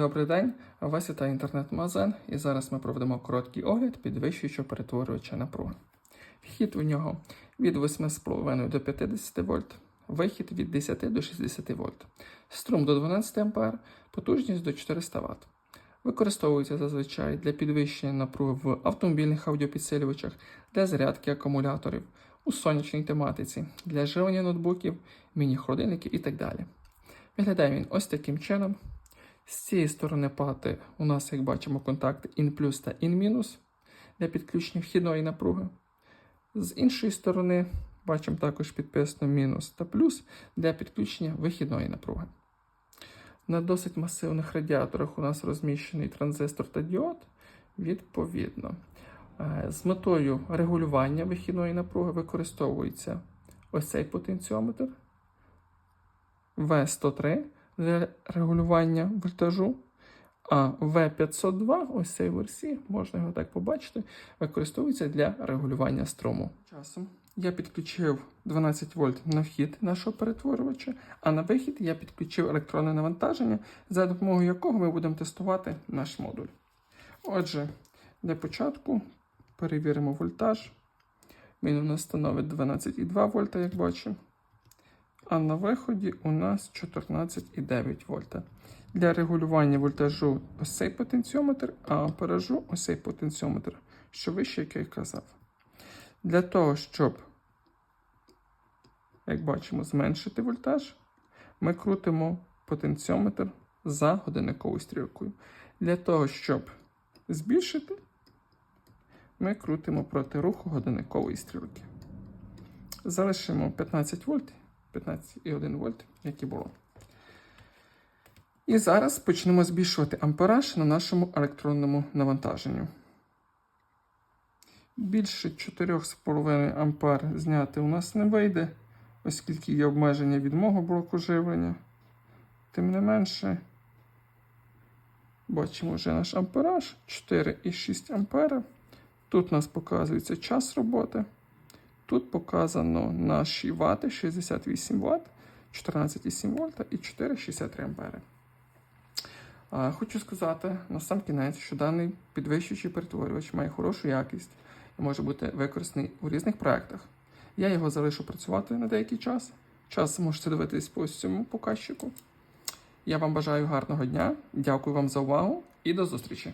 Добрий день, вас вітає інтернет-магазин, і зараз ми проведемо короткий огляд підвищуючого перетворювача напруги. Вхід у нього від 8,5 до 50 вольт, вихід від 10 до 60 вольт, струм до 12 А, потужність до 400 Вт. Використовується зазвичай для підвищення напруги в автомобільних аудіопідсилювачах, для зарядки акумуляторів, у сонячній тематиці, для живлення ноутбуків, міні-холодильників і так далі. Виглядає він ось таким чином. З цієї сторони пати у нас, як бачимо, контакти IN плюс та IN мінус для підключення вхідної напруги. З іншої сторони бачимо також підписано мінус та плюс для підключення вихідної напруги. На досить масивних радіаторах у нас розміщений транзистор та діод. Відповідно, Е, з метою регулювання вихідної напруги використовується ось цей потенціометр В103 для регулювання вольтажу. А В502, ось цей версії, можна його так побачити, використовується для регулювання струму. Часом я підключив 12 вольт на вхід нашого перетворювача, а на вихід я підключив електронне навантаження, за допомогою якого ми будемо тестувати наш модуль. Отже, для початку перевіримо вольтаж. Він у нас становить 12,2 вольта, як бачимо. А на виході у нас 14,9 вольта. Для регулювання вольтажу ось цей потенціометр, а амперажу ось цей потенціометр, що вище, як я казав. Для того, щоб, як бачимо, зменшити вольтаж, ми крутимо потенціометр за годинниковою стрілкою. Для того, щоб збільшити, ми крутимо проти руху годинникової стрілки. Залишимо 15 вольт, 15,1 вольт, як і було. І зараз почнемо збільшувати ампераж на нашому електронному навантаженню. Більше 4,5 ампер зняти у нас не вийде, оскільки є обмеження від мого блоку живлення. Тим не менше, бачимо вже наш ампераж 4,6 ампера. Тут у нас показується час роботи. Тут показано наші вати 68 Вт, 14,7 вольта і 4,63 ампери. А, Хочу сказати на сам кінець, що даний підвищуючий перетворювач має хорошу якість і може бути використаний у різних проєктах. Я його залишу працювати на деякий час. Час можете дивитись по цьому показчику. Я вам бажаю гарного дня, дякую вам за увагу і до зустрічі!